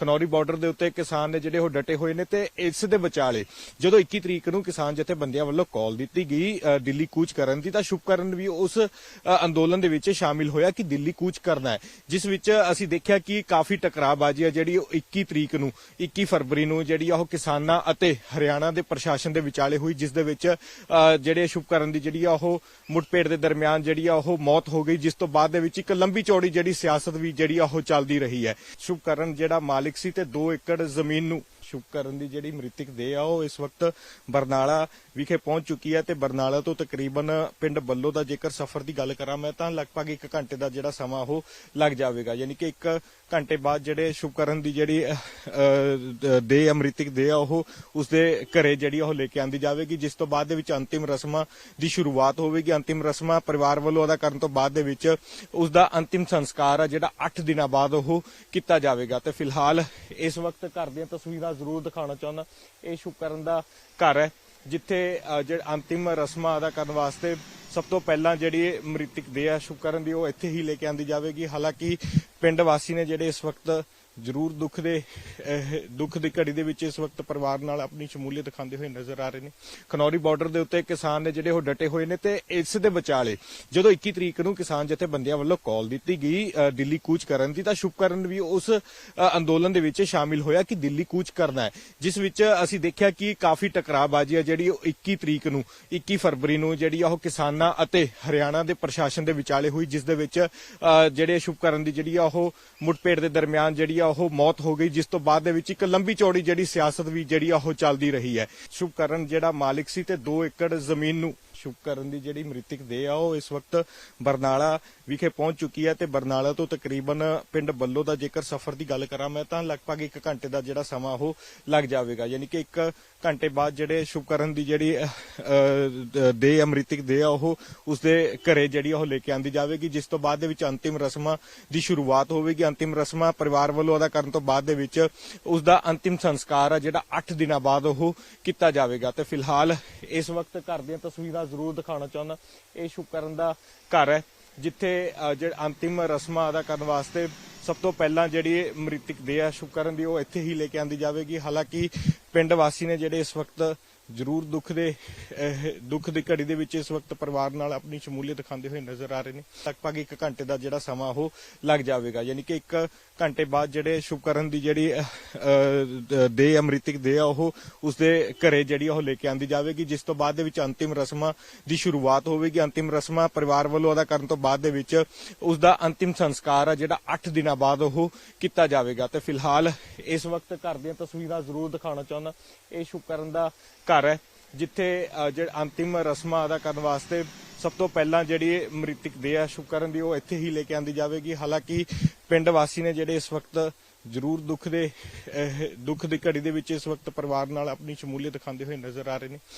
Khanauri border ਦੇ ਉੱਤੇ ਕਿਸਾਨ ਨੇ ਜਿਹੜੇ ਉਹ ਡਟੇ ਹੋਏ ਨੇ ਤੇ ਇਸ ਦੇ ਵਿਚਾਲੇ ਜਦੋਂ 21 ਤਰੀਕ ਨੂੰ ਕਿਸਾਨ ਜਥੇਬੰਦੀਆਂ ਵੱਲੋਂ ਕਾਲ ਦਿੱਤੀ ਗਈ ਦਿੱਲੀ ਕੂਚ ਕਰਨ ਦੀ, ਤਾਂ ਸ਼ੁਭਕਰਨ ਵੀ ਉਸ ਅੰਦੋਲਨ ਦੇ ਵਿੱਚ ਸ਼ਾਮਿਲ ਹੋਇਆ ਕਿ ਦਿੱਲੀ ਕੂਚ ਕਰਨਾ ਹੈ। ਜਿਸ ਵਿੱਚ ਅਸੀਂ ਦੇਖਿਆ ਕਿ ਕਾਫੀ ਟਕਰਾਅਬਾਜ਼ੀ ਹੈ ਜਿਹੜੀ 21 ਤਰੀਕ ਨੂੰ 21 ਫਰਵਰੀ ਨੂੰ ਜਿਹੜੀ ਆ ਉਹ ਕਿਸਾਨਾਂ ਅਤੇ ਹਰਿਆਣਾ ਦੇ ਪ੍ਰਸ਼ਾਸਨ ਦੇ ਵਿਚਾਲੇ ਹੋਈ, ਜਿਸ ਦੇ ਵਿੱਚ ਜਿਹੜੇ ਸ਼ੁਭਕਰਨ ਦੀ ਜਿਹੜੀ ਆ ਉਹ ਮੁੱਠਭੇੜ ਦੇ ਦਰਮਿਆਨ ਜਿਹੜੀ ਆ ਉਹ ਮੌਤ ਹੋ ਗਈ, ਜਿਸ ਤੋਂ ਬਾਅਦ ਦੇ ਵਿੱਚ ਇੱਕ ਲੰਬੀ ਚੌੜੀ ਜਿਹੜੀ ਸਿਆਸਤ ਵੀ ਜਿਹੜੀ ਆ ਉਹ ਚੱਲਦੀ ਰਹੀ ਹੈ। ਸ਼ੁਭਕਰਨ ਜਿਹੜਾ ਮਾਲਿਕ ਸੀ ਤੇ 2 ਏਕੜ ਜ਼ਮੀਨ ਨੂੰ ਸ਼ੁਭਕਰਨ ਦੀ ਜਿਹੜੀ ਮ੍ਰਿਤਕ ਦੇਹ ਆ ਉਹ ਇਸ ਵਕਤ ਬਰਨਾਲਾ ਵਿਖੇ ਪਹੁੰਚ ਚੁੱਕੀ ਹੈ ਤੇ ਬਰਨਾਲਾ ਤੋਂ ਤਕਰੀਬਨ ਪਿੰਡ ਬੱਲੋ ਦਾ ਜੇਕਰ ਸਫ਼ਰ ਦੀ ਗੱਲ ਕਰਾਂ ਮੈਂ ਤਾਂ ਲਗਭਗ 1 ਘੰਟੇ ਦਾ ਜਿਹੜਾ ਸਮਾਂ ਉਹ ਲੱਗ ਜਾਵੇਗਾ। ਯਾਨੀ ਕਿ 1 ਘੰਟੇ ਬਾਅਦ ਜਿਹੜੇ ਸ਼ੁਭਕਰਨ ਦੀ ਜਿਹੜੀ ਅਹ, ਦੇਹ ਅਮ੍ਰਿਤਿਕ ਦੇਹ ਆ ਉਹ ਉਸਦੇ ਘਰੇ ਜਿਹੜੀ ਉਹ ਲੈ ਕੇ ਆਂਦੀ ਜਾਵੇਗੀ ਜਿਸ ਤੋਂ ਬਾਅਦ ਦੇ ਵਿੱਚ ਅੰਤਿਮ ਰਸਮਾਂ ਦੀ ਸ਼ੁਰੂਆਤ ਹੋਵੇਗੀ। ਅੰਤਿਮ ਰਸਮਾਂ ਪਰਿਵਾਰ ਵੱਲੋਂ ਅਦਾ ਕਰਨ ਤੋਂ ਬਾਅਦ ਦੇ ਵਿੱਚ ਉਸਦਾ ਅੰਤਿਮ ਸੰਸਕਾਰ ਆ ਜਿਹੜਾ 8 ਦਿਨਾਂ ਬਾਅਦ ਉਹ ਕੀਤਾ ਜਾਵੇਗਾ। ਤੇ ਫਿਲਹਾਲ ਇਸ ਵਕਤ ਘਰ ਦੀਆਂ ਤਸਵੀਰਾਂ ਜ਼ਰੂਰ ਦਿਖਾਉਣਾ ਚਾਹੁੰਦਾ। ਇਹ ਸ਼ੁਭਕਰਨ ਦਾ ਘਰ ਹੈ ਜਿੱਥੇ ਅ, ਜਿਹੜੇ ਅੰਤਿਮ ਰਸਮਾਂ ਅਦਾ ਕਰਨ ਵਾਸਤੇ ਸਭ ਤੋਂ ਪਹਿਲਾਂ ਜਿਹੜੀ ਮ੍ਰਿਤਕ ਦੇਹ ਹੈ ਸ਼ੁਭਕਰਨ ਦੀ ਉਹ ਇੱਥੇ ਹੀ ਲੈ ਕੇ ਆਂਦੀ ਜਾਵੇਗੀ। ਹਾਲਾਂਕਿ ਪਿੰਡ ਵਾਸੀ ਨੇ ਜਿਹੜੇ ਇਸ ਵਕਤ ਜ਼ਰੂਰ ਦੁੱਖ ਦੇ ਦੁੱਖ ਦੀ ਘੜੀ ਦੇ ਵਿੱਚ ਇਸ ਵਕਤ ਪਰਿਵਾਰ ਨਾਲ ਆਪਣੀ ਸ਼ਮੂਲੀਅਤ ਖਾਂਦੇ ਹੋਏ ਨਜ਼ਰ ਆ ਰਹੇ ਨੇ। ਖਨੌਰੀ ਬਾਰਡਰ ਦੇ ਉੱਤੇ ਕਿਸਾਨ ਨੇ ਜਿਹੜੇ ਉਹ ਡਟੇ ਹੋਏ ਨੇ ਤੇ ਇਸ ਦੇ ਵਿਚਾਲੇ ਜਦੋਂ 21 ਤਰੀਕ ਨੂੰ ਕਿਸਾਨ ਜਥੇਬੰਦੀਆਂ ਵੱਲੋਂ ਕਾਲ ਦਿੱਤੀ ਗਈ ਦਿੱਲੀ ਕੂਚ ਕਰਨ ਦੀ ਤਾਂ ਸ਼ੁਭਕਰਨ ਵੀ ਉਸ ਅੰਦੋਲਨ ਦੇ ਵਿੱਚ ਸ਼ਾਮਿਲ ਹੋਇਆ ਕਿ ਦਿੱਲੀ ਕੂਚ ਕਰਨਾ ਹੈ। ਜਿਸ ਵਿੱਚ ਅਸੀਂ ਦੇਖਿਆ ਕਿ ਕਾਫੀ ਟਕਰਾਅਬਾਜ਼ੀ ਹੈ ਜਿਹੜੀ ਉਹ 21 ਤਰੀਕ ਨੂੰ 21 ਫਰਵਰੀ ਨੂੰ ਜਿਹੜੀ ਆ ਉਹ ਕਿਸਾਨਾਂ ਅਤੇ ਹਰਿਆਣਾ ਦੇ ਪ੍ਰਸ਼ਾਸਨ ਦੇ ਵਿਚਾਲੇ ਹੋਈ ਜਿਸ ਦੇ ਵਿੱਚ ਅ, ਜਿਹੜੇ ਸ਼ੁਭਕਰਨ ਦੀ ਜਿਹੜੀ ਆ ਉਹ ਮੁੱਠਭੇੜ ਦੇ ਦਰਮਿਆਨ ਜਿਹੜੀ ਆ ਉਹ ਮੌਤ ਹੋ ਗਈ, ਜਿਸ ਤੋਂ ਬਾਅਦ ਦੇ ਵਿੱਚ ਇੱਕ ਲੰਬੀ ਚੌੜੀ ਜਿਹੜੀ ਸਿਆਸਤ ਵੀ ਜਿਹੜੀ ਆ ਉਹ ਚੱਲਦੀ ਰਹੀ ਹੈ। ਸ਼ੁਭਕਰਨ ਜਿਹੜਾ ਮਾਲਿਕ ਸੀ ਤੇ 2 ਏਕੜ ਜ਼ਮੀਨ ਨੂੰ ਸ਼ੁਭਕਰਨ ਦੀ ਜਿਹੜੀ ਮ੍ਰਿਤਕ ਦੇਹ ਆ, ਉਹ ਇਸ ਵਕਤ ਬਰਨਾਲਾ ਵਿਖੇ ਪਹੁੰਚ ਚੁੱਕੀ ਹੈ ਤੇ ਬਰਨਾਲਾ ਤੋਂ ਤਕਰੀਬਨ ਪਿੰਡ ਬੱਲੋ ਦਾ ਜੇਕਰ ਸਫ਼ਰ ਦੀ ਗੱਲ ਕਰਾਂ ਮੈਂ, ਤਾਂ ਲਗਭਗ 1 ਘੰਟੇ ਦਾ ਜਿਹੜਾ ਸਮਾਂ ਉਹ ਲੱਗ ਜਾਵੇਗਾ। ਯਾਨੀ ਕਿ 1 ਘੰਟੇ ਬਾਅਦ ਜਿਹੜੇ ਸ਼ੁਭਕਰਨ ਦੀ ਜਿਹੜੀ ਦੇਹ ਅਮ੍ਰਿਤਿਕ ਦੇਹ ਆ, ਉਹ ਉਸਦੇ ਘਰੇ ਜਿਹੜੀ ਆ, ਉਹ ਲੈ ਕੇ ਆਂਦੀ ਜਾਵੇਗੀ, ਜਿਸ ਤੋਂ ਬਾਅਦ ਦੇ ਵਿੱਚ ਅੰਤਿਮ ਰਸਮਾਂ ਦੀ ਸ਼ੁਰੂਆਤ ਹੋਵੇਗੀ। ਅੰਤਿਮ ਰਸਮਾਂ ਪਰਿਵਾਰ ਵੱਲੋਂ ਅਦਾ ਕਰਨ ਤੋਂ ਬਾਅਦ ਦੇ ਵਿੱਚ ਉਸਦਾ ਅੰਤਿਮ ਸੰਸਕਾਰ ਆ, ਜਿਹੜਾ 8 ਦਿਨਾਂ ਬਾਅਦ ਉਹ ਕੀਤਾ ਜਾਵੇਗਾ। ਤੇ ਫਿਲਹਾਲ ਇਸ ਵਕਤ ਘਰ ਦੀਆਂ ਤਸਵੀਰਾਂ ਜ਼ਰੂਰ ਦਿਖਾਉਣਾ ਚਾਹੁੰਦਾ। ਇਹ ਸ਼ੁਭਕਰਨ ਦਾ ਘਰ ਹੈ ਜਿੱਥੇ ਅ, ਜਿਹੜੇ ਅੰਤਿਮ ਰਸਮਾਂ ਅਦਾ ਕਰਨ ਵਾਸਤੇ ਸਭ ਤੋਂ ਪਹਿਲਾਂ ਜਿਹੜੀ ਮ੍ਰਿਤਕ ਦੇਹ ਹੈ ਸ਼ੁਭਕਰਨ ਦੀ ਉਹ ਇੱਥੇ ਹੀ ਲੈ ਕੇ ਆਂਦੀ ਜਾਵੇਗੀ। ਹਾਲਾਂਕਿ ਪਿੰਡ ਵਾਸੀ ਨੇ ਜਿਹੜੇ ਇਸ ਵਕਤ ਜ਼ਰੂਰ ਦੁੱਖ ਦੇ ਦੁੱਖ ਦੀ ਘੜੀ ਦੇ ਵਿੱਚ ਇਸ ਵਕਤ ਪਰਿਵਾਰ ਨਾਲ ਆਪਣੀ ਸ਼ਮੂਲੀਅਤ ਦਿਖਾਉਂਦੇ ਹੋਏ ਨਜ਼ਰ ਆ ਰਹੇ ਨੇ। ਲਗਭਗ 1 ਘੰਟੇ ਦਾ ਜਿਹੜਾ ਸਮਾਂ ਉਹ ਲੱਗ ਜਾਵੇਗਾ। ਯਾਨੀ ਕਿ 1 ਘੰਟੇ ਬਾਅਦ ਜਿਹੜੇ ਸ਼ੁਭਕਰਨ ਦੀ ਜਿਹੜੀ ਅਹ, ਅਹ, ਅਮ੍ਰਿਤਿਕ ਦੇਹ ਆ ਉਹ ਉਸਦੇ ਘਰੇ ਜਿਹੜੀ ਉਹ ਲੈ ਕੇ ਆਂਦੀ ਜਾਵੇਗੀ ਜਿਸ ਤੋਂ ਬਾਅਦ ਦੇ ਵਿੱਚ ਅੰਤਿਮ ਰਸਮਾਂ ਦੀ ਸ਼ੁਰੂਆਤ ਹੋਵੇਗੀ। ਅੰਤਿਮ ਰਸਮਾਂ ਪਰਿਵਾਰ ਵੱਲੋਂ ਅਦਾ ਕਰਨ ਤੋਂ ਬਾਅਦ ਦੇ ਵਿੱਚ ਉਸਦਾ ਅੰਤਿਮ ਸੰਸਕਾਰ ਆ ਜਿਹੜਾ 8 ਦਿਨਾਂ ਬਾਅਦ ਉਹ ਕੀਤਾ ਜਾਵੇਗਾ। ਤੇ ਫਿਲਹਾਲ ਇਸ ਵਕਤ ਘਰ ਦੀਆਂ ਤਸਵੀਰਾਂ ਜ਼ਰੂਰ ਦਿਖਾਉਣਾ ਚਾਹੁੰਦਾ। ਇਹ ਸ਼ੁਭਕਰਨ ਦਾ ਘਰ ਹੈ ਜਿੱਥੇ ਅ, ਅੰਤਿਮ ਰਸਮਾਂ ਅਦਾ ਕਰਨ ਵਾਸਤੇ ਸਭ ਤੋਂ ਪਹਿਲਾਂ ਜਿਹੜੀ ਮ੍ਰਿਤਕ ਦੇਹ ਆ ਸ਼ੁਭਕਰਨ ਦੀ ਉਹ ਇੱਥੇ ਹੀ ਲੈ ਕੇ ਆਂਦੀ ਜਾਵੇਗੀ। ਹਾਲਾਂਕਿ ਪਿੰਡ ਵਾਸੀ ਨੇ ਜਿਹੜੇ ਇਸ ਵਕਤ ਜ਼ਰੂਰ ਦੁੱਖ ਦੇ ਦੁੱਖ ਦੀ ਘੜੀ ਦੇ ਵਿੱਚ ਇਸ ਵਕਤ ਪਰਿਵਾਰ ਨਾਲ ਆਪਣੀ ਸ਼ਮੂਲੀਅਤ ਦਿਖਾਉਂਦੇ ਹੋਏ ਨਜ਼ਰ ਆ ਰਹੇ ਨੇ।